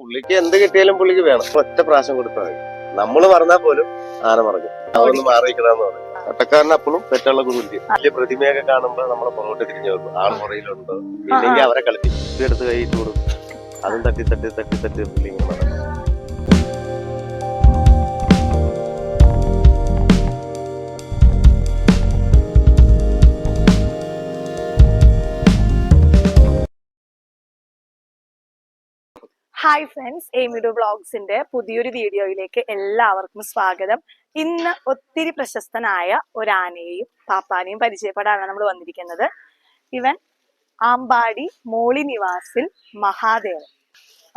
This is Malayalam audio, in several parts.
പുള്ളിക്ക് എന്ത് കിട്ടിയാലും പുള്ളിക്ക് വേണം. ഒറ്റ പ്രാവശ്യം കൊടുത്താൽ മതി. നമ്മൾ പറഞ്ഞാൽ പോലും ആന മറക്കും അതൊന്ന് മാറിയിക്കണമെന്ന് പറയും ഒട്ടക്കാരൻ അപ്പോഴും പെറ്റുള്ള കുരുതി വലിയ പ്രതിമയൊക്കെ കാണുമ്പോ നമ്മളെ പുറകോട്ട് തിരിഞ്ഞു വരും ആൾ പുറയിലുണ്ട്? ഇല്ലെങ്കിൽ അവരെ കളിപ്പിക്കും. എടുത്ത് കൈയിട്ട് കൊടുക്കും. അതും തട്ടി തട്ടി തട്ടി തട്ടി പുള്ളി ഇങ്ങനെ നടക്കും. ഹായ് ഫ്രണ്ട്സ് എമിഡു ബ്ലോഗ്സിന്റെ പുതിയൊരു വീഡിയോയിലേക്ക് എല്ലാവർക്കും സ്വാഗതം. ഇന്ന് ഒത്തിരി പ്രശസ്തനായ ഒരു ആനയെയും പാപ്പാനെയും പരിചയപ്പെടാനാണ് നമ്മൾ വന്നിരിക്കുന്നത്. ഇവൻ ആമ്പാടി മോളി നിവാസിൽ മഹാദേവൻ.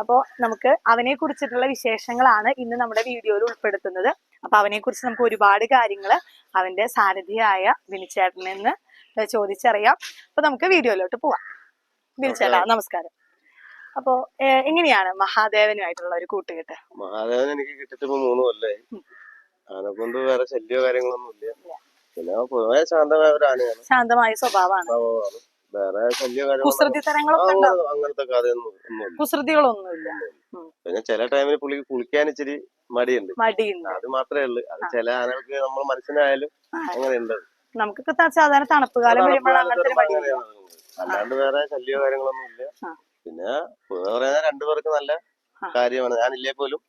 അപ്പോൾ നമുക്ക് അവനെ കുറിച്ചിട്ടുള്ള വിശേഷങ്ങളാണ് ഇന്ന് നമ്മുടെ വീഡിയോയിൽ ഉൾപ്പെടുത്തുന്നത്. അപ്പൊ അവനെ കുറിച്ച് നമുക്ക് ഒരുപാട് കാര്യങ്ങൾ അവന്റെ സാരഥിയായ വിനിച്ചേട്ടനെന്ന് ചോദിച്ചറിയാം. അപ്പൊ നമുക്ക് വീഡിയോയിലോട്ട് പോവാം. വിനിച്ചേട്ടാ നമസ്കാരം. അപ്പോ എങ്ങനെയാണ് മഹാദേവനുമായിട്ടുള്ള ഒരു കൂട്ടുകെട്ട്? മഹാദേവൻ എനിക്ക് കിട്ടിട്ട് ഇപ്പൊ മൂന്ന് കൊല്ലേ. ആനെ കൊണ്ട് വേറെ ശല്യോ കാര്യങ്ങളൊന്നും ഇല്ല. പിന്നെ പൊതുവെ ശാന്തമായ ഒരു ആനയാണ്. ശാന്തമായ സ്വഭാവമാണ്. വേറെ ശല്യോ കാര്യങ്ങളോ അങ്ങനത്തെ കഥയൊന്നും കുസൃതികളൊന്നുമില്ല പിന്നെ ചില ടൈമിൽ പുള്ളിക്ക് കുളിക്കാൻ ഇച്ചിരി മടിയുണ്ട്. മടിയുണ്ട്. അത് മാത്രമേ ഉള്ളൂ. അത് ചില ആനകൾക്ക് നമ്മൾ മനസ്സിനായാലും അങ്ങനെ ഉണ്ട് നമുക്കൊക്കെ സാധാരണ തണുപ്പ് കാലം മടി. അല്ലാണ്ട് വേറെ ശല്യോ കാര്യങ്ങളൊന്നും ഇല്ല. പിന്നെ പറയുന്ന രണ്ടുപേർക്ക് നല്ല കാര്യമാണ്. ഞാനില്ലേ പോലും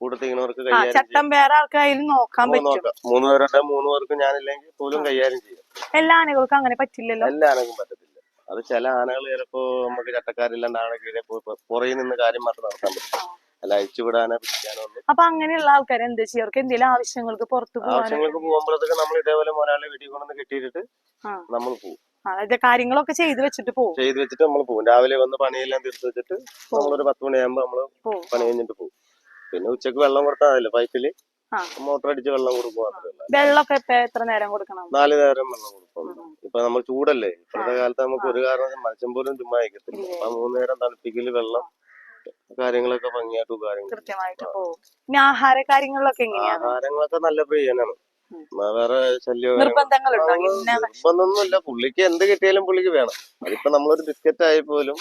കൂട്ടത്തിൽ ഇങ്ങനവർക്ക് കൈകാര്യം ചട്ടം വേറെ ആൾക്കായാലും നോക്കാൻ പറ്റും. മൂന്ന് പേരുടെ മൂന്ന് പേർക്ക് ഞാനില്ലെങ്കിൽ പോലും കൈകാര്യം ചെയ്യും. എല്ലാ ആനകൾക്കും അങ്ങനെ പറ്റില്ലല്ലോ. എല്ലാ ആനക്കും പറ്റത്തില്ല. അത് ചില ആനകൾ ചിലപ്പോ നമുക്ക് ചട്ടക്കാരില്ലാണ്ട് ആന കീഴെ പോയി പ- പുറകിൽ നിന്ന് കാര്യം മാത്രം നടത്താൻ പറ്റും. അല്ല അയച്ചുവിടാനോ പിടിക്കാനോ ഒന്നും. അപ്പൊ അങ്ങനെയുള്ള ആൾക്കാർ എന്താ ചെയ്യുക അവർക്ക് എന്തെങ്കിലും ആവശ്യങ്ങൾക്ക് പുറത്തു പോകാനോ? ആവശ്യങ്ങൾക്ക് പോകുമ്പോഴത്തേക്ക് നമ്മൾ ഇതേപോലെ മൊരാളെ വെടികൊണ്ടെന്ന് കൊണ്ടുവന്ന് കെട്ടിയിട്ട് ആ. നമ്മൾ പോകും അതായത് കാര്യങ്ങളൊക്കെ ചെയ്തു വെച്ചിട്ട് പോകും ചെയ്തു വെച്ചിട്ട് നമ്മൾ പോകും രാവിലെ വന്ന് പണിയെല്ലാം തീർത്ത് വെച്ചിട്ട് നമ്മളൊരു പത്ത് മണിയാകുമ്പോ നമ്മൾ പണി കഴിഞ്ഞിട്ട് പോകും പിന്നെ ഉച്ചയ്ക്ക് വെള്ളം കൊടുത്താൽ മതിയല്ലോ പൈപ്പിൽ. മോട്ടർ അടിച്ച് വെള്ളം കൊടുക്കുക ഉള്ളൂ. വെള്ളമൊക്കെ എത്ര നേരം കൊടുക്കണം? നാല് നേരം വെള്ളം കൊടുക്കും. ഇപ്പൊ നമ്മൾ ചൂടല്ലേ? ഇപ്പോഴത്തെ കാലത്ത് നമുക്ക് ഒരു കാരണം മത്സ്യം പോലും ചുമ്മാ അയക്കത്തില്ല. അപ്പൊ മൂന്ന് നേരം തണുപ്പിക്കൽ വെള്ളം കാര്യങ്ങളൊക്കെ ഭംഗിയായിട്ട് കാര്യങ്ങൾ കൃത്യമായിട്ട് പോകും ആഹാര കാര്യങ്ങളിലൊക്കെ ആഹാരങ്ങളൊക്കെ നല്ല പ്രിയനാണ്. വേറെ ശല്യോ നിർബന്ധമൊന്നുമില്ല. പുള്ളിക്ക് എന്ത് കിട്ടിയാലും പുള്ളിക്ക് വേണം. അതിപ്പോ നമ്മളൊരു ബിസ്ക്കറ്റ് ആയി പോലും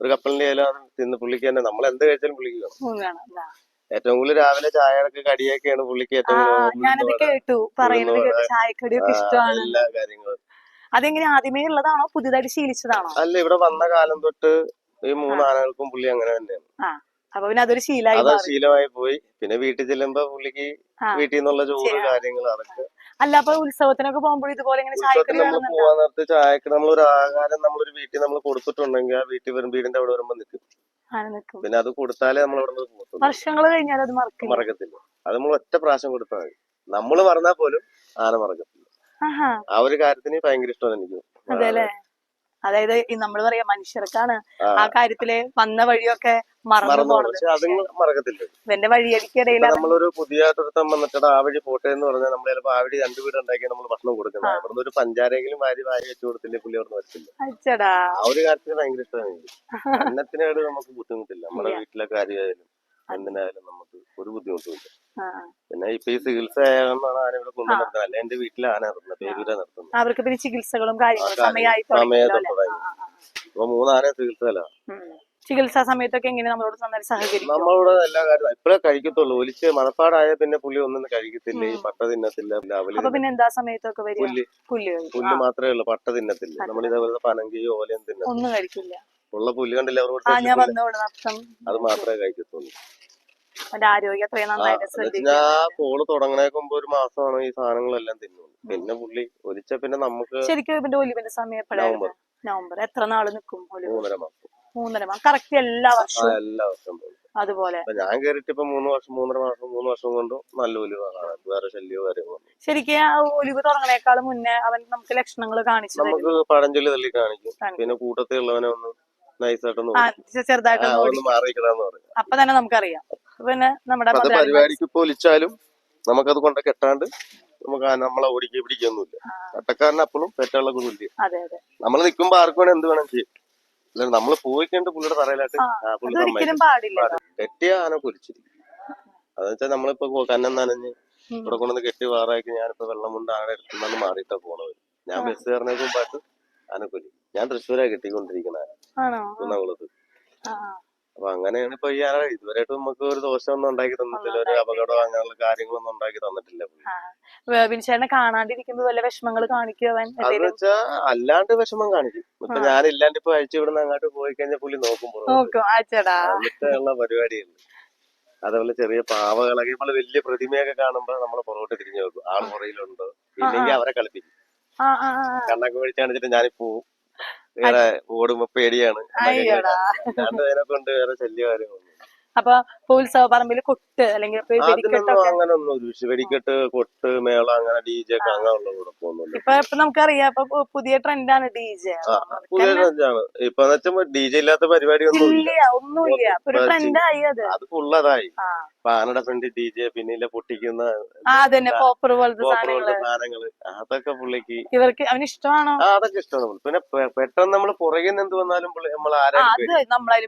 ഒരു കപ്പലിന്റെ ആയാലും തിന്ന് പുള്ളിക്ക് തന്നെ നമ്മൾ എന്ത് കഴിച്ചാലും പുള്ളിക്ക് വേണം. ഏറ്റവും കൂടുതൽ രാവിലെ ചായയൊക്കെ കടിയൊക്കെയാണ് പുള്ളിക്ക് ഏറ്റവും ഞാനത് കേട്ടു. പറയുന്നത് ഉഴുന്നുവട, കേട്ടു. ചായക്കടിയൊക്കെ ഇഷ്ടമാണ്. എല്ലാ കാര്യങ്ങളും. അതെങ്ങനെ ആദ്യമേ ഉള്ളതാണോ? പുതിയതായിട്ട് ശീലിച്ചതാണോ? അല്ല ഇവിടെ വന്ന കാലം തൊട്ട് ഈ മൂന്നാനകൾക്കും പുള്ളി അങ്ങനെ തന്നെയാണ്. അപ്പൊ പിന്നെ അതൊരു ശീലമായി അത് ശീലമായി പോയി. പിന്നെ വീട്ടിൽ ചെല്ലുമ്പോ പുള്ളിക്ക്. വീട്ടിൽ നിന്നുള്ള ചോറ് കാര്യങ്ങൾ അതൊക്കെ. അല്ല അപ്പൊ ഉത്സവത്തിനൊക്കെ പോകുമ്പോൾ ഇതുപോലെ ഇങ്ങനെ ചായക്കടി നമ്മൾ പോവാൻ നേരത്ത് ചായക്ക് നമ്മളൊരു ആഹാരം നമ്മളൊരു വീട്ടിൽ നമ്മൾ കൊടുത്തിട്ടുണ്ടെങ്കിൽ ആ വീട്ടിൽ വരും വീടിന്റെ അവിടെ വരുമ്പോ നിൽക്കും പിന്നെ അത് കൊടുത്താലേ നമ്മൾ അവിടെ വർഷങ്ങൾ കഴിഞ്ഞാൽ അത് മറക്കത്തില്ല. അത് നമ്മൾ ഒറ്റ പ്രാവശ്യം കൊടുത്താൽ മതി. നമ്മൾ പറഞ്ഞാൽ പോലും ആന മറക്കത്തില്ല. ആ ഒരു കാര്യത്തിന് ഭയങ്കര ഇഷ്ടമാണ് എനിക്ക്. അതായത് നമ്മൾ പറയാ മനുഷ്യർക്കാണ് ആ. കാര്യത്തിൽ വന്ന വഴിയൊക്കെ മറന്നു പോണത്. ഇവന്റെ വഴിയടിക്കിടയിൽ നമ്മളൊരു പുതിയ ഒരുത്തം വന്നിട്ട് ആ വഴി പോട്ടെ എന്ന് പറഞ്ഞാൽ നമ്മൾ ചിലപ്പോ ആ വഴി രണ്ട് വീട് ഉണ്ടാക്കി നമ്മൾ ഭക്ഷണം കൊടുക്കുന്നത്. അവിടുന്ന് ഒരു പഞ്ചാരെങ്കിലും വാരി വാരി വെച്ച് കൊടുത്തില്ലേ പുള്ളി അവിടെ വരത്തില്ല. അച്ചടാ. ആ ഒരു കാര്യത്തിന് ഭയങ്കര ഇഷ്ടമാണ്. അന്നത്തിനായിട്ട് നമുക്ക് ബുദ്ധിമുട്ടില്ല. നമ്മുടെ വീട്ടിലെ കാര്യമായാലും എന്തിനായാലും നമുക്ക് ഒരു ബുദ്ധിമുട്ടുമില്ല ആ. പിന്നെ ഇപ്പൊ ഈ ചികിത്സ ആയതാണ് ആന ഇവിടെ കൊണ്ടു നിർത്തുന്നത് അല്ല? എന്റെ വീട്ടിൽ ആന നിർത്തുന്നത് പേരൂര നിർത്തുന്നത് അവർക്ക് പിന്നെ ചികിത്സകളും സമയത്ത് തുടങ്ങി ഇപ്പൊ മൂന്നാന ചികിത്സയല്ല ചികിത്സാ സമയത്തൊക്കെ എങ്ങനെ നമ്മളോട് നന്നായി സഹകരിക്കും? നമ്മളോട് എല്ലാ കാര്യം ഇപ്പഴേ കഴിക്കത്തുള്ളൂ. ഒലിച്ച് മണപ്പാടായ പിന്നെ പുല്ലി ഒന്നും കഴിക്കത്തില്ല. ഈ പട്ട തിന്നത്തില്ല. അപ്പൊ പിന്നെ എന്താ സമയത്തൊക്കെ പുല്ല്. മാത്രമേ ഉള്ളൂ. പട്ട തിന്നത്തില്ല. നമ്മൾ ഇതേപോലെ പനങ്കിയോ ഓലയും തിന്നത്തില്ല ഒന്നും കഴിക്കില്ല. ഉള്ള പുല്ല് കണ്ടില്ല? അവർ അത് മാത്രമേ കഴിക്കത്തുള്ളൂ. അവന്റെ ആരോഗ്യം അത്രയും നന്നായിട്ട് ശ്രദ്ധിക്കും. ഞാൻ ആ കോൾ തുടങ്ങണേക്ക് മുമ്പ് ഒരു മാസമാണ് ഈ സാധനങ്ങളെല്ലാം തിന്നുന്നത്. പിന്നെ പുള്ളി ഒരിച്ച പിന്നെ നമുക്ക് ശരിക്കും ഇവന്റെ ഒലിവിന്റെ സമയം എപ്പോഴായിരുന്നു നവംബർ. നവംബർ. എത്ര നാൾ നിൽക്കും ഒലിവ്? മൂന്നര മാസം. മൂന്നര മാസം. കറക്റ്റ് എല്ലാ വർഷവും. എല്ലാ വർഷം അതുപോലെ. ഞാൻ കേറിട്ട് ഇപ്പൊ മൂന്ന് വർഷം മൂന്നര മാസം മൂന്ന് വർഷം കൊണ്ട് നല്ല ഒലിവാണ് വേറെ ശല്യോ കാര്യങ്ങളോ. ശരിക്കും ആ ഒലിവ് തുടങ്ങണേക്കാൾ മുന്നേ അവൻ നമുക്ക് ലക്ഷണങ്ങൾ കാണിച്ചു നമുക്ക് പഴഞ്ചൊല്ലി തള്ളി കാണിക്കും. പിന്നെ കൂട്ടത്തിൽ ഉള്ളവനെ ഒന്ന് നൈസായിട്ടൊന്ന് ചെറുതായിട്ടൊന്ന് മാറിയിക്കടാന്ന് പറയും. അപ്പൊ തന്നെ നമുക്കറിയാം. പിന്നെ നമ്മുടെ അത് പരിപാടിക്ക് ഇപ്പൊ നമുക്കത് കൊണ്ട് കെട്ടാണ്ട് നമുക്ക് നമ്മളെ ഓടിക്കുക പിടിക്കൊന്നുമില്ല. ചട്ടക്കാരൻ അപ്പോഴും പെറ്റുള്ള തുല്യ അതെ അതെ. നമ്മൾ നിൽക്കുമ്പോ ആർക്കും വേണം എന്ത് വേണം ചെയ്യും. അല്ല നമ്മൾ പോയിക്കണ്ട് പുള്ളിയുടെ തറയിലായിട്ട് പുള്ളി കെട്ടിയ ആന കുരിച്ചിരിക്കും അതെന്ന് വെച്ചാൽ നമ്മളിപ്പോ കന്നം നനഞ്ഞ് ഇവിടെ കൊണ്ടുവന്ന് കെട്ടി വാറാക്കി ഞാനിപ്പോ വെള്ളം കൊണ്ട് ആന എടുത്തുനിന്ന് മാറിയിട്ടാ പോണത്. ഞാൻ ബസ് കയറുന്നതിന് മുമ്പായിട്ട് ആന കൊല്ലി ഞാൻ തൃശ്ശൂരാ കെട്ടിക്കൊണ്ടിരിക്കുന്ന ആന. കുന്നംകുളത്ത്. അപ്പൊ അങ്ങനെയാണ് ഇപ്പൊ ആന ഇതുവരെയായിട്ട് നമുക്ക് ഒരു ദോഷം ഒന്നും ഉണ്ടാക്കി തന്നിട്ടില്ല ഒരു അപകടം അങ്ങനെയുള്ള കാര്യങ്ങളൊന്നും ഉണ്ടാക്കി തന്നിട്ടില്ല. ബിൻചേട്ടനെ കാണാണ്ടിരിക്കുമ്പോ വല്ല വിഷമങ്ങൾ വെച്ചാ അല്ലാണ്ട് വിഷമം കാണിക്കും. ഇപ്പൊ ഞാൻ ഞാനില്ലാണ്ട് ഇപ്പൊ അഴിച്ചു വിടുന്ന അങ്ങോട്ട് പോയി കഴിഞ്ഞാൽ പുള്ളി നോക്കും അങ്ങനത്തെയുള്ള പരിപാടിയുണ്ട് അതേപോലെ ചെറിയ പാവകളൊക്കെ നമ്മൾ വലിയ പ്രതിമയൊക്കെ കാണുമ്പോ നമ്മൾ പുറകോട്ട് തിരിഞ്ഞു നോക്കും. ആൾ പുറയിലുണ്ടോ? ഇല്ലെങ്കിൽ അവരെ കളിപ്പിക്കും. കണ്ണൊക്കെ വിളിച്ചാണിച്ചിട്ട് ഞാനിപ്പോ വേറെ ഓടുമ്പോ പേടിയാണ്. കൊണ്ട് വേറെ ശല്യ അപ്പൊ ഉത്സവ പറമ്പിൽ കൊട്ട് അല്ലെങ്കിൽ അങ്ങനെ ഒന്നും വെടിക്കെട്ട് കൊട്ട് മേള അങ്ങനെ ഡി ജെ അങ്ങനെയുള്ള കുഴപ്പമൊന്നുമില്ല ഇപ്പൊ ഇപ്പൊ നമുക്കറിയാം. ഇപ്പൊ പുതിയ ട്രെൻഡാണ് ഡി ജെ പുതിയ ട്രെൻഡാണ് ഇപ്പൊ ഡി ജെ ഇല്ലാത്ത പരിപാടി ഒന്നും ഇല്ല ഒന്നുമില്ല. അത്. ഫുള്ളതായി ആ ഇപ്പൊ ആനയുടെ ഫ്രണ്ട് ഡി ജെ പിന്നിലെ പൊട്ടിക്കുന്ന പോപ്പർ പോലത്തെ സാധനങ്ങൾ. അതൊക്കെ പുള്ളിക്ക് ഇവർക്ക് അവന് ഇഷ്ടമാണോ അതൊക്കെ ഇഷ്ടമാണ് പിന്നെ പെട്ടെന്ന് നമ്മൾ പുറകിൽ നിന്ന് എന്ത് വന്നാലും നമ്മൾ അത്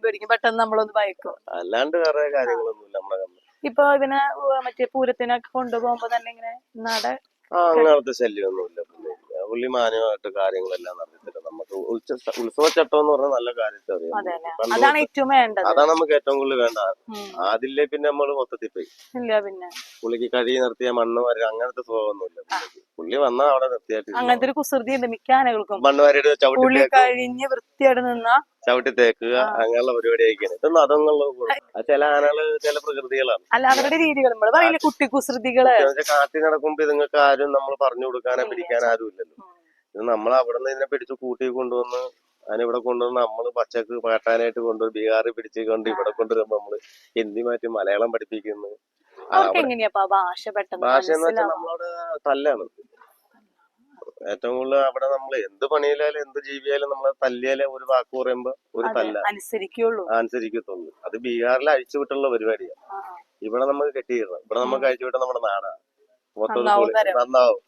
പേടിക്കും. പെട്ടെന്ന് നമ്മളൊന്ന് ഭയക്കും. അല്ലാണ്ട് വേറെ കാര്യങ്ങളൊന്നുമില്ല നമ്മളെ. ഇപ്പൊ ഇതിനെ മറ്റേ പൂരത്തിനൊക്കെ കൊണ്ടുപോകുമ്പോ തന്നെ ഇങ്ങനെ നട ആ അങ്ങനത്തെ ശല്യമൊന്നുമില്ല പുള്ളി മാന്യമായിട്ട് കാര്യങ്ങളെല്ലാം നടത്തിത്തരും നമുക്ക് ഉത്സവ ഉത്സവച്ചട്ടം എന്ന് പറഞ്ഞാൽ നല്ല കാര്യത്തെ അറിയാം അതാണ് ഏറ്റവും വേണ്ടത്. അതാണ് നമുക്ക് ഏറ്റവും കൂടുതൽ വേണ്ട. അതില്ലേ പിന്നെ നമ്മൾ മൊത്തത്തിൽ പോയി. ഇല്ല പിന്നെ. പുള്ളിക്ക് കഴി നിർത്തിയ മണ്ണ് വരെ അങ്ങനത്തെ സ്വഭാവമൊന്നുമില്ല പുള്ളിക്ക്. പുള്ളി വന്നാ അവിടെ നിർത്തിയായിട്ട് അങ്ങനത്തെ ഒരു കുസൃതി ഉണ്ട് മിക്ക ആനകൾക്കും. മണ്ണ് വാരിയിട്ട് ചവിട്ടി പുള്ളി കഴിഞ്ഞ് വൃത്തിയായിട്ട് നിന്ന ചവിട്ടി തേക്കുക അങ്ങനെയുള്ള പരിപാടി ആയിരിക്കും ഇതൊന്നും അതൊന്നുള്ള ചില ആനകൾ ചില പ്രകൃതികളാണ്. അല്ല അവരുടെ രീതികൾ നമ്മൾ പറയില്ലേ കുട്ടി കുസൃതികൾ. കാട്ടിൽ നടക്കുമ്പോ ഇതുങ്ങൾക്ക് ആരും നമ്മൾ പറഞ്ഞു കൊടുക്കാനോ പിടിക്കാനോ ആരും ഇല്ലല്ലോ ഇത് നമ്മൾ അവിടെ നിന്ന് ഇതിനെ പിടിച്ച് കൂട്ടി കൊണ്ടുവന്ന് അതിനിവിടെ കൊണ്ടുവന്ന് നമ്മൾ പച്ചക്ക് പാട്ടാനായിട്ട് കൊണ്ടുവന്ന് ബീഹാറിൽ പിടിച്ച് കൊണ്ട് ഇവിടെ കൊണ്ടുവരുമ്പോ നമ്മൾ ഹിന്ദി മാറ്റി മലയാളം പഠിപ്പിക്കുന്നു? ഭാഷ എന്ന് വെച്ചാൽ നമ്മളോട് തല്ലാണ്. ഏറ്റവും കൂടുതൽ അവിടെ നമ്മൾ എന്ത് പണിയിലായാലും എന്ത് ജീവിയായാലും നമ്മൾ തല്ലിയാലും ഒരു വാക്ക് പറയുമ്പോ ഒരു തല്ല അനുസരിക്കുള്ളൂ. അനുസരിക്കത്തുള്ളൂ. അത് ബീഹാറിൽ അഴിച്ചു വിട്ടുള്ള പരിപാടിയാണ് ആ. ഇവിടെ നമുക്ക് കെട്ടിയിടണം. ഇവിടെ നമുക്ക് അഴിച്ചു വിട്ട നമ്മുടെ നാടാണ് മൊത്തം നന്നാവും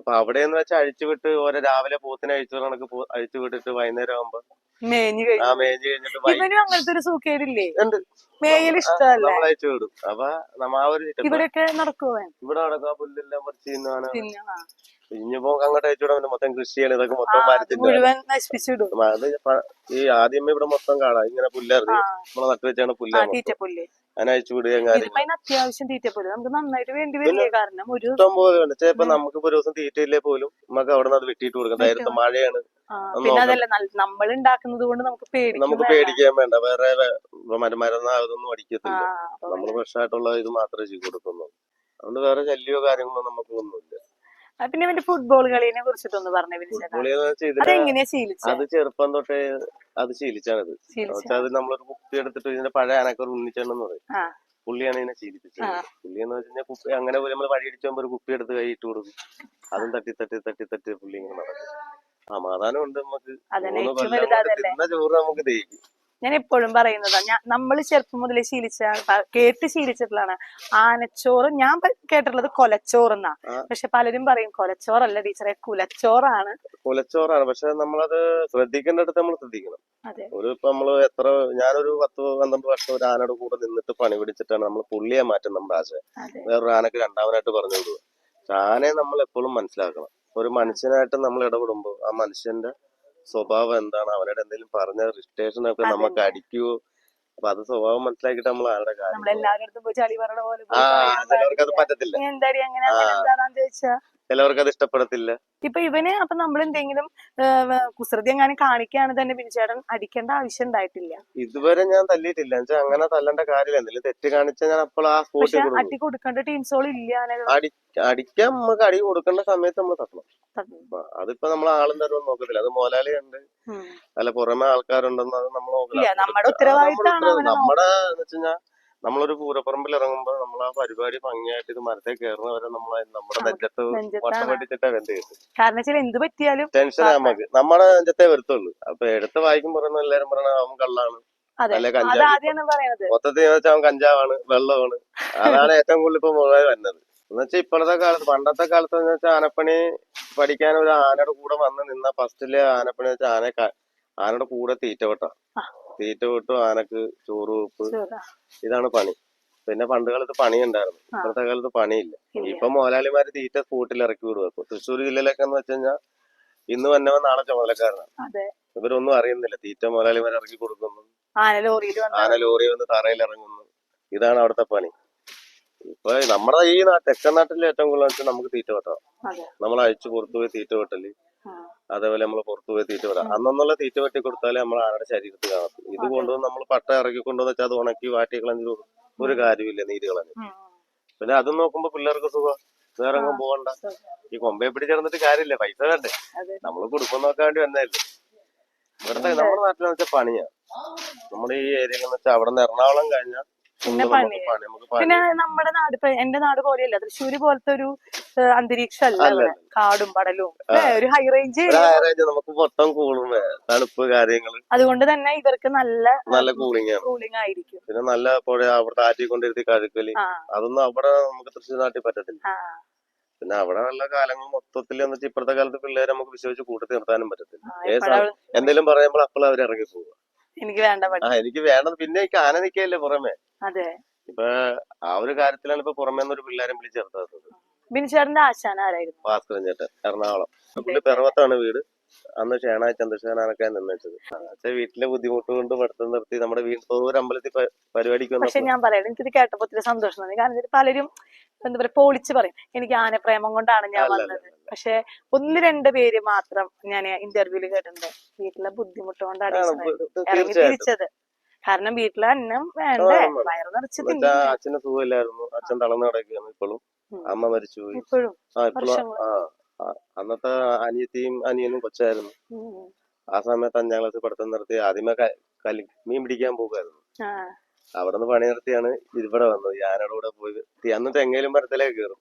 അപ്പൊ അവിടെ എന്ന് വെച്ചാൽ അഴിച്ചുവിട്ട് ഓരോ രാവിലെ പോത്തിനെ അഴിച്ചു കണക്ക് അഴിച്ചു വിട്ടിട്ട് വൈകുന്നേരം ആകുമ്പോ മേഞ്ഞു ആ കഴിഞ്ഞു മേഞ്ഞ് കഴിഞ്ഞിട്ട് വൈ ഇവനും അങ്ങനത്തെ ഒരു സൂക്കേടില്ലേ? ഉണ്ട്. മേയൽ ഇഷ്ടമല്ല? നമ്മൾ അയച്ചു വിടും. അപ്പൊ നമ്മ ആ ഒരു ഇവിടെയൊക്കെ നടക്കുവൻ ഇവിടെ നടക്കുക പുല്ലെല്ലാം പറിച്ച് തിന്നാണ് പിന്നെ ആ. ഇനിയിപ്പോ അങ്ങോട്ട് അയച്ചുവിടാൻ മൊത്തം കൃഷിയാണ് ഇതൊക്കെ മൊത്തം മരത്തിന്റെ അത് ഈ ആദ്യമേ ഇവിടെ മൊത്തം കാണാം. ഇങ്ങനെ പുല്ലറിഞ്ഞ് നമ്മളെ നട്ടു വെച്ചാണ് ആ പുല്ല് തീറ്റപ്പുല്ല്. അതിനെ അയച്ചു വിടുകയും അത്യാവശ്യം തീറ്റപ്പുല്ല്. നമുക്ക് നന്നായിട്ട് വേണ്ടി വരില്ലേ? കാരണം ഒരു ഇഷ്ടം പോലെ ഉണ്ട്. ചിലപ്പോ നമുക്ക് ഒരു ദിവസം തീറ്റയില്ലേ പോലും നമുക്ക് അവിടെ നിന്ന് അത് വെട്ടിയിട്ട് കൊടുക്കാം. നേരത്തെ മഴയാണ്. പിന്നെ നോക്കണം. അതല്ല നമ്മൾ ഉണ്ടാക്കുന്നത് കൊണ്ട് നമുക്ക് പേടിക്കും നമുക്ക്. പേടിക്കാൻ വേണ്ട. വേറെ വേ- മര- മരുന്ന് അതൊന്നും ആ അടിക്കത്തില്ല നമ്മൾ നമ്മൾ ഫ്രഷ് ആയിട്ടുള്ള ഇത് മാത്രമേ ചെയ്ത് കൊടുക്കുന്നുള്ളൂ. അതുകൊണ്ട് വേറെ ശല്യമോ കാര്യങ്ങളോ നമുക്ക് ഒന്നുമില്ല ആ, പിന്നെ ഇവന്റെ ഫുട്ബോൾ കളിനെ കുറിച്ചിട്ടൊന്ന് പറഞ്ഞു വെച്ചാൽ അതെങ്ങനെയാ ശീലിച്ചത് അത് ചെറുപ്പം തൊട്ടേ അത് ശീലിച്ചാണിത്. ശീലിച്ച. വെച്ചാൽ അത് നമ്മളൊരു കുപ്പി എടുത്തിട്ട് ഇതിന്റെ പഴയ അനക്കൊരു ഉണ്ണിച്ചെണ്ണെന്ന് പറയും. പുള്ളിയാണ് ഇതിനെ ശീലിപ്പിച്ചത്. പുള്ളി എന്ന് വെച്ച് കഴിഞ്ഞാൽ കുപ്പി അങ്ങനെ നമ്മൾ വഴി അടിച്ചു ഒരു കുപ്പി എടുത്ത് കൈ ഇട്ട് കൊടുക്കും. അതും തട്ടി തട്ടി തട്ടി തട്ടി പുള്ളി ഇങ്ങനെ നടക്കും. സമാധാനം ഉണ്ട് നമുക്ക്. മൂന്ന് കൊല്ലം തിന്ന ചോറ് നമുക്ക് ദഹിക്കും. ഞാൻ എപ്പോഴും പറയുന്നതാ ഞാൻ നമ്മൾ ചെറുപ്പം മുതൽ ശീലിച്ച കേട്ട് ശീലിച്ചിട്ടുള്ളതാണ് ആനച്ചോറ്. ഞാൻ കേട്ടിട്ടുള്ളത് കൊലച്ചോറെന്നാ. പക്ഷെ പലരും പറയും കൊലച്ചോറല്ല ടീച്ചറെ കുലച്ചോറാണ്. കുലച്ചോറാണ്. പക്ഷെ നമ്മളത് ശ്രദ്ധിക്കേണ്ടടുത്ത് നമ്മൾ ശ്രദ്ധിക്കണം. ഒരു ഇപ്പൊ നമ്മൾ എത്ര ഞാനൊരു പത്ത് പന്ത്രണ്ട് വർഷം ഒരു ആനയുടെ കൂടെ നിന്നിട്ട് പണി പിടിച്ചിട്ടാണ് നമ്മൾ പുള്ളിയെ മാറ്റും നമ്മുടെ ആശയം. വേറൊരു ആനക്ക് രണ്ടാമനായിട്ട് പറഞ്ഞു കൊടുക്കുക ആനയെ നമ്മൾ എപ്പോഴും മനസ്സിലാക്കണം. ഒരു മനുഷ്യനായിട്ട് നമ്മൾ ഇടപെടുമ്പോൾ ആ മനുഷ്യന്റെ സ്വഭാവം എന്താണ്? അവനോട് എന്തെങ്കിലും പറഞ്ഞ റിസ്റ്റേഷൻ ഒക്കെ നമുക്ക് അടിക്കുവോ? അപ്പൊ അത് സ്വഭാവം മനസ്സിലാക്കിയിട്ട് നമ്മൾ ആരുടെ കാര്യം ആ ചിലവർക്ക് അത്. പറ്റത്തില്ല. അങ്ങനെ അങ്ങനെ ചിലവർക്ക് അത് ഇഷ്ടപ്പെടത്തില്ല. ഇപ്പൊ ഇവന് അപ്പൊ നമ്മൾ എന്തെങ്കിലും കുസൃതി എങ്ങാനും കാണിക്കാണ് തന്നെ ബിനിച്ചേട്ടൻ അടിക്കേണ്ട ആവശ്യം ഉണ്ടായിട്ടില്ല. ഇതുവരെ ഞാൻ തല്ലിയിട്ടില്ല. എന്നുവെച്ചാൽ അങ്ങനെ തല്ലേണ്ട കാര്യമില്ല. എന്തെങ്കിലും തെറ്റ് കാണിച്ചാൽ ഞാൻ അപ്പോൾ ആ സ്പോട്ടിൽ അടി കൊടുക്കേണ്ട ടീംസോൾ ഇല്ല അടിക്കാൻ നമുക്ക് അടി കൊടുക്കേണ്ട സമയത്ത് നമ്മൾ തട്ടണം. അതിപ്പോ നമ്മൾ ആളും തരുമെന്ന് നോക്കത്തില്ല. അത് മോലാലി ഉണ്ട്. അല്ല പുറമെ ആൾക്കാരുണ്ടെന്ന് അത് നമ്മൾ നോക്കില്ല നമ്മുടെ നമ്മുടെ എന്ന് വെച്ചുകഴിഞ്ഞാൽ നമ്മളൊരു പൂരപ്പറമ്പിൽ ഇറങ്ങുമ്പോൾ നമ്മൾ ആ പരിപാടി ഭംഗിയായിട്ട് ഇത് മരത്തെ കയറുന്നവരെ നമ്മൾ നമ്മുടെ നെഞ്ചത്ത് വട്ടം പഠിച്ചിട്ടാ വെട്ടിച്ചിട്ടാ വെന്ത് കിട്ടും എന്ത് പറ്റിയാലും ടെൻഷൻ നമുക്ക് നമ്മുടെ നെഞ്ചത്തെ വരുത്തുള്ളൂ. അപ്പൊ എടുത്ത് വായിക്കും പറയുന്ന എല്ലാരും പറയണ അവൻ കള്ളാണ്. അല്ലെ കഞ്ചാവ്. മൊത്തത്തിൽ വെച്ചാൽ അവൻ കഞ്ചാവാണ് വെള്ളമാണ്. അതാണ് ഏറ്റവും കൂടുതൽ ഇപ്പൊ മുഴുവൻ വരുന്നത്. എന്ന് വെച്ചാൽ ഇപ്പോഴത്തെ കാലത്ത് പണ്ടത്തെ കാലത്ത് എന്ന് വെച്ചാൽ ആനപ്പണി പഠിക്കാൻ ഒരു ആനയുടെ കൂടെ വന്ന് നിന്ന ഫസ്റ്റിൽ ആനപ്പണി വെച്ചാൽ ആന ആനയുടെ കൂടെ തീറ്റ വെട്ടാ ആ. തീറ്റ കൂട്ടും ആനക്ക് ചോറ് വെപ്പ് ഇതാണ് പണി. പിന്നെ പണ്ട് കാലത്ത് പണി ഉണ്ടായിരുന്നു. ഇപ്പോഴത്തെ കാലത്ത് പണിയില്ല. ഇപ്പൊ മോലാലിമാര് തീറ്റ സ്കൂട്ടിൽ ഇറക്കി വിടുക ഇപ്പൊ തൃശ്ശൂർ ജില്ലയിലൊക്കെ എന്ന് വെച്ച് കഴിഞ്ഞാൽ ഇന്ന് വന്നവൻ നാളെ ചുമതലക്കാരനാണ്. ഇവരൊന്നും അറിയുന്നില്ല. തീറ്റ മോലാലിമാർ ഇറക്കി കൊടുക്കുന്നു. ആന ലോറി വന്ന് തറയിൽ ഇറങ്ങുന്നു. ഇതാണ് അവിടുത്തെ പണി. ഇപ്പൊ നമ്മുടെ ഈ തെക്കൻ നാട്ടിൽ ഏറ്റവും കൂടുതൽ നമുക്ക് തീറ്റ വെട്ടാം നമ്മൾ അഴിച്ചു പുറത്തു പോയി തീറ്റ വെട്ടൽ. അതേപോലെ നമ്മൾ പുറത്തു പോയി തീറ്റ വരാം അന്നുള്ള തീറ്റ വെട്ടി കൊടുത്താലേ നമ്മൾ ആനയുടെ ശരീരത്തിൽ കാണത്തും ഇത് കൊണ്ടുവന്ന് നമ്മൾ പട്ട ഇറക്കി കൊണ്ടുവന്ന് വെച്ചാൽ അത് ഉണക്കി വാട്ടി കളഞ്ഞു ഒരു കാര്യമില്ല നീര് കളഞ്ഞു പിന്നെ അതും നോക്കുമ്പോ പിള്ളേർക്ക് സുഖം. വേറെ എങ്ങും പോകണ്ട ഈ കൊമ്പയെ പിടിച്ചിരുന്നിട്ട് കാര്യമില്ല. പൈസ വേണ്ടേ. നമ്മൾ നമ്മൾ കുടുംബം നോക്കാൻ വേണ്ടി വന്നതല്ലേ. ഇവിടുത്തെ നമ്മുടെ നാട്ടിലെന്ന് വെച്ചാൽ പണിയാ. നമ്മുടെ ഈ ഏരിയ എന്ന് വെച്ചാൽ അവിടെ നിന്ന് എറണാകുളം കഴിഞ്ഞാൽ പിന്നെ. പണി. പിന്നെ നമ്മുടെ നാട് ഇപ്പൊ എന്റെ നാട് പോലെയല്ല തൃശ്ശൂര് പോലത്തെ ഒരു അന്തരീക്ഷം അല്ല കാടും പടലും ഒരു ഹൈ റേഞ്ച് നമുക്ക് മൊത്തം കൂളും തണുപ്പ് കാര്യങ്ങൾ അതുകൊണ്ട് തന്നെ ഇവർക്ക് നല്ല നല്ല കൂളിംഗ് കൂളിംഗ് ആയിരിക്കും. പിന്നെ നല്ല അവിടുത്തെ ആറ്റി കൊണ്ടിരുത്തി കഴുക്കൽ അതൊന്നും അവിടെ നമുക്ക് തൃശ്ശൂർ നാട്ടിൽ പറ്റത്തില്ല. പിന്നെ അവിടെ നല്ല കാലങ്ങൾ മൊത്തത്തിൽ എന്നിട്ട് ഇപ്പോഴത്തെ കാലത്ത് പിള്ളേരെ നമുക്ക് വിശ്വസിച്ച് കൂട്ടി നിർത്താനും പറ്റത്തില്ല. എന്തെങ്കിലും പറയുമ്പോൾ അപ്പോൾ അവർ ഇറങ്ങി പോവുക. എനിക്ക് വേണ്ട എനിക്ക് വേണ്ടത് പിന്നെ എനിക്ക് ആന നിൽക്കല്ലേ പുറമെ. അതെ. ഇപ്പൊ ആ ഒരു കാര്യത്തിലാണ് ഇപ്പൊ പുറമേന്ന് ഒരു പിള്ളേരെ വിളിച്ചേർത്തത് ബിൻചേട്ടന്റെ ആശാന ആരായിരുന്നു? ഭാസ്കരൻ ചേട്ടൻ എറണാകുളം. പുള്ളി പിറവത്താണ് വീട്. അന്ന് ഷേണായ ചന്ദ്രശേഖരനൊക്കെ നിന്നേച്ചത്. പക്ഷെ വീട്ടിലെ ബുദ്ധിമുട്ട് കൊണ്ട് പഠിത്തം നിർത്തി നമ്മുടെ വീട്ടിൽ അമ്പലത്തിൽ പരിപാടിക്ക് പക്ഷെ ഞാൻ പറയാം എനിക്കിത് കേട്ടപ്പോ ഒത്തിരി സന്തോഷം തോന്നി കാരണം പലരും എന്താ പറയാ പോളിച്ച് പറയും എനിക്ക് ആനപ്രേമം കൊണ്ടാണ് ഞാൻ വന്നത്. പക്ഷെ ഒന്ന് രണ്ട് പേര് മാത്രം ഞാൻ ഇന്റർവ്യൂൽ കേട്ടിട്ടുണ്ട്. വീട്ടിലെ ബുദ്ധിമുട്ട് കൊണ്ടാണ് ഇറങ്ങി തിരിച്ചത്. കാരണം വീട്ടിലെ അന്നം വേണ്ടേ? വയറ് നിറച്ച് അച്ഛന് സുഖമില്ലായിരുന്നു. അച്ഛൻ തളർന്നു കിടക്കുകയാണ് ഇപ്പോഴും. അമ്മ മരിച്ചു പോയി. ആ ഇപ്പോഴും അന്നത്തെ അനിയത്തിയും അനിയനും കൊച്ചായിരുന്നു. ആ സമയത്ത് അഞ്ചാം ക്ലാസ് പഠിത്തം നിർത്തി ആദ്യമേ മീൻ പിടിക്കാൻ പോകുമായിരുന്നു അവിടെ നിന്ന് പണി നിർത്തിയാണ് ഇവിടെ വന്നത്. ഞാനോട് കൂടെ പോയി അന്ന് തെങ്ങയിലും മരത്തിലേക്ക് കയറും.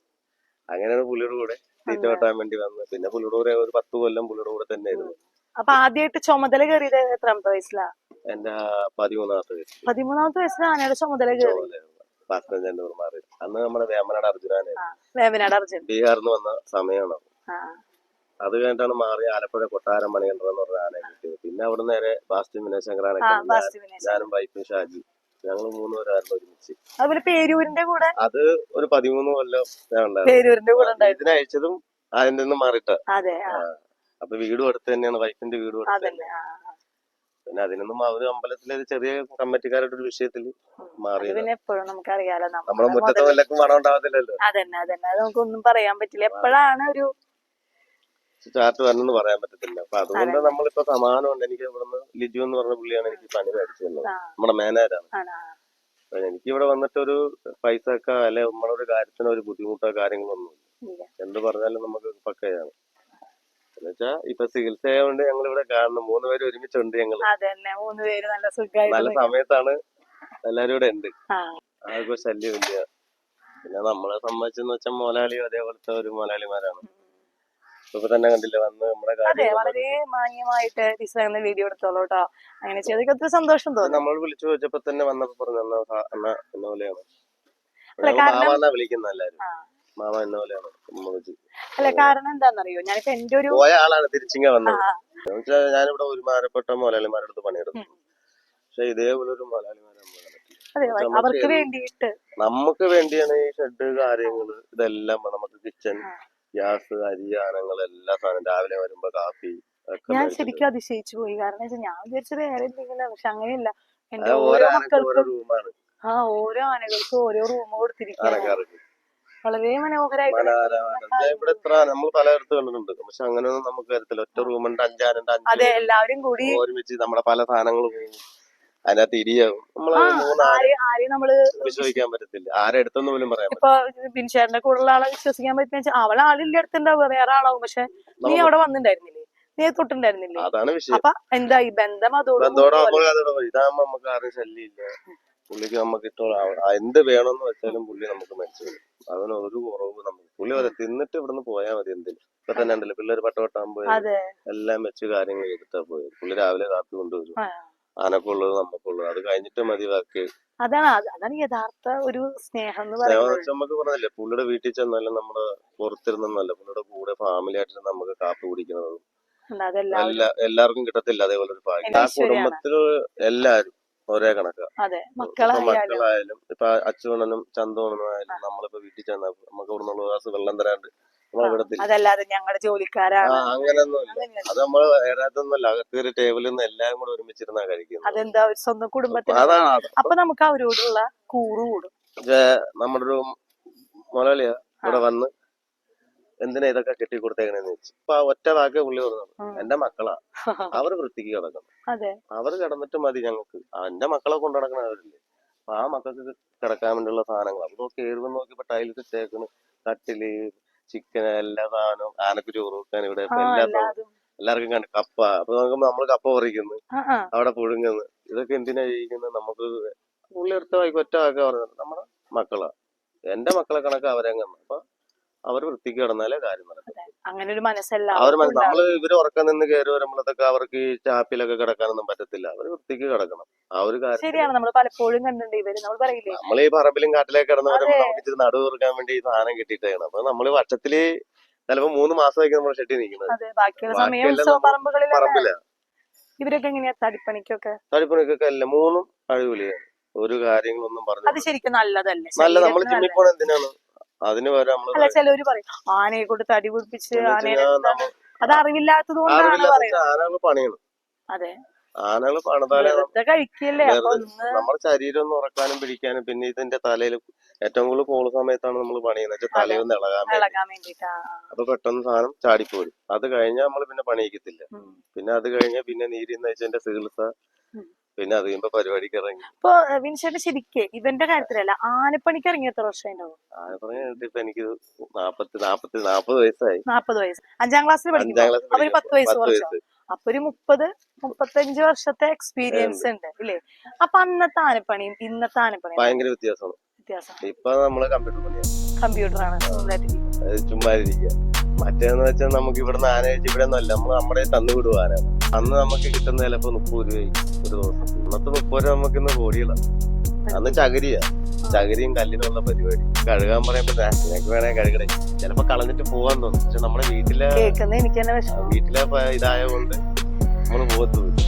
അങ്ങനെയാണ് പുള്ളിയുടെ കൂടെ തീറ്റ വെട്ടാൻ വേണ്ടി വന്നത്. പിന്നെ പുള്ളിയുടെ കൂടെ ഒരു പത്ത് കൊല്ലം പുള്ളിയുടെ കൂടെ തന്നെ ആയിരുന്നു അപ്പൊ ആദ്യമായിട്ട് ചുമതല കയറിയത് എത്രാമത്തെ വയസ്സിലാ? എന്റെ പതിമൂന്നാമത്തെ വയസ്സ്. പതിമൂന്നാമത്തെ വയസ്സിൽ ആനയുടെ ചുമതല ചന്ദ്രൻ മാറി. അന്ന് നമ്മുടെ വേമനാട് അർജുനാണ്. വേമനാട് അർജുൻ. ബീഹാറിൽ നിന്ന് വന്ന സമയമാണ് അത് കഴിഞ്ഞിട്ടാണ് മാറി ആലപ്പുഴ കൊട്ടാരം മണികണ്ഠൻ എന്ന് പറഞ്ഞ ആനയെ കിട്ടിയത്. പിന്നെ അവിടെ നേരെ ബാസ്റ്റി വിനയശങ്കറാണ് ഞാനും വൈഫും ഷാജി. ഞങ്ങൾ മൂന്നുപേരായിരുന്നു ഒരുമിച്ച്. അതുപോലെ പേരൂരിന്റെ കൂടെ? അത് ഒരു പതിമൂന്ന് കൊല്ലം ഞാൻ ഉണ്ടായിരുന്നു. ഇതിനെ അയച്ചതും അതിന്റെ നിന്ന് മാറിയിട്ട് അപ്പൊ വീടും അടുത്ത് തന്നെയാണ്. വൈഫിന്റെ വീടും അടുത്ത്. പിന്നെ അതിനൊന്നും അവർ അമ്പലത്തിലെ ഒരു ചെറിയ കമ്മിറ്റിക്കാരുടെ ഒരു വിഷയത്തിൽ പിന്നെ എപ്പോഴും നമുക്കറിയാലോ നമ്മുടെ നമ്മുടെ മുറ്റത്ത് വല്ലക്കും മണം ഉണ്ടാവത്തില്ലല്ലോ. അതന്നെ അതന്നെ. അത് നമുക്കൊന്നും പറയാൻ പറ്റില്ല. എപ്പോഴാണ് ഒരു ചാർട്ട് വരണമെന്ന് പറയാൻ പറ്റത്തില്ല. അപ്പൊ അതുകൊണ്ട് നമ്മളിപ്പോ സമാനമുണ്ട്. എനിക്ക് ഇവിടുന്ന് ലിജു എന്ന് പറഞ്ഞ പുള്ളിയാണ് എനിക്ക് പണി മേടിച്ചു തന്നത്. നമ്മുടെ മാനേജാണ് എനിക്ക് ഇവിടെ വന്നിട്ട് ഒരു പൈസ ഒക്കെ അല്ലെ നമ്മുടെ ഒരു കാര്യത്തിന് ഒരു ബുദ്ധിമുട്ടോ കാര്യങ്ങളൊന്നും. എന്ത് പറഞ്ഞാലും നമുക്ക് പക്കയാണ്. എന്നുവെച്ചാ ഇപ്പൊ ചികിത്സ ആയതുകൊണ്ട് ഞങ്ങൾ ഇവിടെ കാണുന്നു. മൂന്ന് പേര് ഒരുമിച്ചുണ്ട് ഞങ്ങൾ അതന്നെ. മൂന്ന് പേര് നല്ല സമയത്താണ് എല്ലാരും ഇവിടെ ഉണ്ട്. ആർക്കും ശല്യമില്ല. പിന്നെ നമ്മളെ സംബന്ധിച്ചെന്ന് വെച്ചാൽ മോലാളിയും അതേപോലത്തെ ഒരു മോലാളിമാരാണ്. ഇപ്പൊ തന്നെ കണ്ടില്ല വന്ന് നമ്മുടെ അതെ വളരെ മാന്യമായിട്ട് ടീച്ചർ വീഡിയോ എടുത്തോളൂ കേട്ടോ അങ്ങനെ ചെയ്തൊക്കെ ഒത്തിരി സന്തോഷം തോന്നി. നമ്മൾ വിളിച്ചു ചോദിച്ചപ്പോ തന്നെ വന്നപ്പോ പറഞ്ഞു ഞങ്ങൾ കാരണം- വിളിക്കുന്ന എല്ലാരും. മാമ എന്ന പോലെയാണ് ഉമ്മ അല്ല കാരണം എന്താണെന്നറിയോ ഞാനിപ്പോ എന്റെ ഒരു പോയ ആളാണ് തിരിച്ചിങ്ങ വന്നത്. എന്നുവെച്ചാൽ ഞാനിവിടെ ഒരുമാരപ്പെട്ട മോലാളിമാരുടെ അടുത്ത് പണിയെടുത്തു. പക്ഷെ ഇതേപോലെ ഒരു കണ്ടിട്ടില്ല. അതെ അവർക്ക് വേണ്ടിയിട്ട്. നമുക്ക് വേണ്ടിയാണ് ഈ ഷെഡ് കാര്യങ്ങൾ ഇതെല്ലാം നമുക്ക് കിച്ചൺ ഗ്യാസ് അരി ആനങ്ങൾ എല്ലാ സാധനം രാവിലെ വരുമ്പോ കാപ്പി ഞാൻ ശരിക്കും അതിശയിച്ചു പോയി. കാരണം ഞാൻ വിചാരിച്ചത് വേറെ എന്തെങ്കിലും പക്ഷെ അങ്ങനെയല്ല. എന്റെ ഓരോ മക്കൾക്കും ആ ഓരോ ആനകൾക്കും ഓരോ റൂം കൊടുത്തിരിക്കുകയാണ് വളരെ മനോഹരമായിട്ട് ഇവിടെ എത്ര നമ്മൾ പലയിടത്ത് കണ്ടിട്ടുണ്ട്. പക്ഷെ അങ്ങനെയൊന്നും നമുക്ക് ഒറ്റ റൂമുണ്ട് അഞ്ചാനുണ്ട് അതെ എല്ലാവരും കൂടി ഒരുമിച്ച് നമ്മുടെ പല സാധനങ്ങൾ പോകും അതിനകത്ത് ഇരിയാവും നമ്മൾ ആ മൂന്നാൽ ആരെയും ആരെയും നമ്മൾ വിശ്വസിക്കാൻ പറ്റത്തില്ല. ആരെ അടുത്തൊന്നും പോലും പറയാൻ ഇപ്പൊ ബിൻഷേറിന്റെ കൂടെയുള്ള ആളെ വിശ്വസിക്കാൻ പറ്റുന്ന വെച്ചാൽ അവൾ ആളില്ല അടുത്തുണ്ടാവുക വേറെ ആളാവും. പക്ഷെ നീ അവിടെ വന്നിട്ടുണ്ടായിരുന്നില്ലേ? നീ തൊട്ടുണ്ടായിരുന്നില്ലേ പറ്റില്ല. അതാണ് വിഷയം. അപ്പൊ എന്താ ഈ ബന്ധം അതോട്. ഇതാകുമ്പോ നമുക്ക് ആരും ശല്യമില്ല. പുള്ളിക്ക് നമുക്ക് ഇഷ്ടമുള്ള എന്ത് വേണമെന്ന് വെച്ചാലും പുള്ളി നമുക്ക് തരും അതിന് ഒരു കുറവ് നമുക്ക് പുള്ളി വരെ തിന്നിട്ട് ഇവിടുന്ന് പോയാൽ മതി എന്തിനും? ഇപ്പൊ തന്നെ ഉണ്ടല്ലോ പിള്ളേർ പട്ടവട്ടാൻ പോയി അതെ. എല്ലാം വെച്ച് കാര്യങ്ങൾ ചെയ്തിട്ടാ പോയി പുള്ളി രാവിലെ കാപ്പി കൊണ്ടുവരും. ആനക്കുള്ളത് നമുക്കുള്ളത് അത് കഴിഞ്ഞിട്ട് മതി ബാക്കി അതാണ് അതാണ് യഥാർത്ഥ ഒരു സ്നേഹം എന്ന് സ്നേഹം പറയുന്നത്. നമുക്ക് പറഞ്ഞല്ലേ പുള്ളിയുടെ വീട്ടിൽ ചെന്നാലും നമ്മുടെ പുറത്തിരുന്നല്ല പുള്ളിയുടെ കൂടെ ഫാമിലി ആയിട്ട് നമുക്ക് കാപ്പി കുടിക്കുന്നതും എല്ലാവർക്കും കിട്ടത്തില്ല അതേപോലെ ഒരു ഭാഗ്യം. ആ. കുടുംബത്തിൽ എല്ലാരും ഒരേ കണക്കാ. അതെ ഇപ്പൊ മക്കളായാലും ഇപ്പൊ അച്ചുവണ്ണനും ചന്തോണനും ആയാലും നമ്മളിപ്പോ വീട്ടിൽ ചെന്ന നമുക്ക് ഇവിടെ നിന്നുള്ള ഗ്ലാസ് വെള്ളം തരാണ്ട് അതല്ലാതെ ഞങ്ങളുടെ ജോലിക്കാരാണ്. അങ്ങനൊന്നും അത് നമ്മൾ വേറാത്തൊന്നുമല്ല അകത്തൊരു ടേബിളിൽ നിന്ന് എല്ലാരും കൂടെ ഒരുമിച്ചിരുന്നാ കഴിക്കുന്നത്. അതെന്താ സ്വന്തം കുടുംബത്തിന്. അപ്പൊ നമുക്ക് അവരോടുള്ള കൂറ് കൂടും. നമ്മുടെ ഒരു മുതലാളിയാ ഇവിടെ വന്ന് എന്തിനാ ഇതൊക്കെ കെട്ടി കൊടുത്തേക്കണെന്ന് ചോദിച്ചു. അപ്പൊ ആ ഒറ്റ വാക്ക് പുള്ളി പറഞ്ഞു. എന്റെ മക്കളാ. അവർ വൃത്തിക്ക് കിടക്കണം. അവർ കിടന്നിട്ട് മതി ഞങ്ങൾക്ക്. എന്റെ മക്കളെ കൊണ്ടു നടക്കണ അവരില്ലേ അപ്പൊ ആ മക്കൾക്ക് കിടക്കാൻ വേണ്ടിയുള്ള സാധനങ്ങൾ അപ്പൊ കയറുമ്പോ നോക്കിയപ്പോ ടൈൽസ് ഇട്ടേക്കണ് കട്ടിൽ ചിക്കൻ എല്ലാ സാധനവും ആനക്ക് ചോറ് വെക്കാൻ ഇവിടെ എല്ലാ എല്ലാവർക്കും കണ്ട് കപ്പ. അപ്പൊ നോക്കുമ്പോ നമ്മൾ കപ്പ പറിക്കുന്നു. അവിടെ പുഴുങ്ങുന്നു. ഇതൊക്കെ എന്തിനാ ചെയ്യിക്കുന്നത് നമുക്ക് പുള്ളി എടുത്ത വായിക്ക് ഒറ്റ വാക്ക പറഞ്ഞത്. നമ്മുടെ മക്കളാ. എന്റെ മക്കളെ കണക്ക് അവരങ്ങനെ അപ്പൊ അവർ വൃത്തിക്ക് കിടന്നാലേ കാര്യം നടക്കും. അങ്ങനെ ഒരു അവർ നമ്മൾ ഇവർ ഉറക്കം നിന്ന് കയറി വരുമ്പോഴത്തൊക്കെ അവർക്ക് ഈ ചാപ്പിലൊക്കെ കിടക്കാനൊന്നും പറ്റത്തില്ല. അവർ വൃത്തിക്ക് കിടക്കണം. ആ ഒരു കാര്യം ശരിയാണ്. നമ്മൾ പലപ്പോഴും കണ്ടിട്ടുണ്ട് ഇവർ. നമ്മൾ പറയില്ലേ? നമ്മൾ ഈ പറമ്പിലും കാട്ടിലേക്ക് കിടന്ന് വരുമ്പോ നമുക്ക് ഇച്ചിരി നടു തീർക്കാൻ വേണ്ടി ഈ സാധനം കിട്ടിയിട്ടാണ് അപ്പൊ നമ്മൾ വർഷത്തിൽ ചിലപ്പോ മൂന്ന് മാസമായിരിക്കും നമ്മൾ ഷെട്ടി നിൽക്കുന്നത്. ബാക്കിയുള്ള സമയം നമ്മൾ ഇവരൊക്കെ എങ്ങനെയാ തടിപ്പണിക്കൊക്കെ? തടിപ്പണിക്കൊക്കെ അല്ല മൂന്നും അഴിവിളിയാണ് ഒരു കാര്യങ്ങളൊന്നും പറഞ്ഞു അത് ശരിക്കും നല്ലതല്ലേ? നല്ല നമ്മൾ ജിമ്മിൽ. അതിന് അല്ല ചിലവര് പറയും ആനയെ കൊണ്ട് തടി പിടിപ്പിച്ച് ആനയെ അത് അറിവില്ലാത്തത് കൊണ്ടാണ് പറയുന്നത്. അതെ. ആനകൾ പണിതാലേ നമ്മുടെ ശരീരം ഒന്ന് ഉറക്കാനും പിടിക്കാനും പിന്നെ ഇതിന്റെ തലയിൽ ഏറ്റവും കൂടുതൽ കോൾ സമയത്താണ് നമ്മൾ പണിയുന്നത്. തലയിൽ തലയൊന്ന് ഇളകാൻ വേണ്ടി. വേണ്ടിട്ടാ. അപ്പൊ പെട്ടെന്ന് സാധനം ചാടിപ്പോരും. അത് കഴിഞ്ഞാൽ നമ്മൾ പിന്നെ പണിയിക്കത്തില്ല. പിന്നെ അത് കഴിഞ്ഞാൽ പിന്നെ നീരിന്ന് വെച്ചതിന്റെ ചികിത്സ. പിന്നെ അത് കഴിയുമ്പോ പരിപാടിക്ക് ഇറങ്ങി. ഇപ്പൊ വിൻഷേട്ടൻ ശരിക്ക് ഇവന്റെ കാര്യത്തിലല്ല ആനപ്പണിക്ക് ഇറങ്ങി എത്ര വർഷം ഉണ്ടാവും ആന പറഞ്ഞിട്ട് ഇപ്പൊ എനിക്ക് നാപ്പത്തി നാപ്പത്തി നാപ്പത് വയസ്സായി. നാപ്പത് വയസ്സ്. അഞ്ചാം ക്ലാസ്സിൽ അഞ്ചാം അവർ പത്ത് വയസ്സ് കുറച്ചോ? വയസ്സ്. അപ്പൊ ഒരു മുപ്പത് മുപ്പത്തഞ്ച് വർഷത്തെ എക്സ്പീരിയൻസ് ഉണ്ട്. ഇല്ലേ? അപ്പൊ അന്നത്തെ ആനപ്പണിയും ഇന്നത്തെ ആനപ്പണിയും ഭയങ്കര വ്യത്യാസമാണ്. വ്യത്യാസം. ഇപ്പൊ നമ്മൾ കമ്പ്യൂട്ടർ പണിയാണ് കമ്പ്യൂട്ടറാണ്. അത് ചുമ്മാ ഇരിക്കുക മറ്റേന്ന് വെച്ചാൽ നമുക്ക് ഇവിടുന്ന് ആന കഴിച്ച് ഇവിടെ ഒന്നല്ല നമ്മൾ നമ്മുടെ തന്നു വിടുക ആന അന്ന് നമുക്ക് കിട്ടുന്ന ചിലപ്പോ മുപ്പത് രൂപയായി ഒരു ദിവസം. ഇന്നത്തെ മുപ്പത് രൂപ നമുക്ക് ഇന്ന് കോടികളാണ് അന്ന് ചകിരിയാ. ചകിരിയും കല്ലിനുള്ള പരിപാടി. കഴുകാൻ പറയുമ്പോ "ദാ, നിനക്ക് വേണേ കഴുകണേ. ചിലപ്പോ കളഞ്ഞിട്ട് പോവാൻ തോന്നും. പക്ഷെ നമ്മുടെ വീട്ടിലെ വീട്ടിലെ ഇതായ കൊണ്ട് നമ്മൾ പോകത്തുമില്ല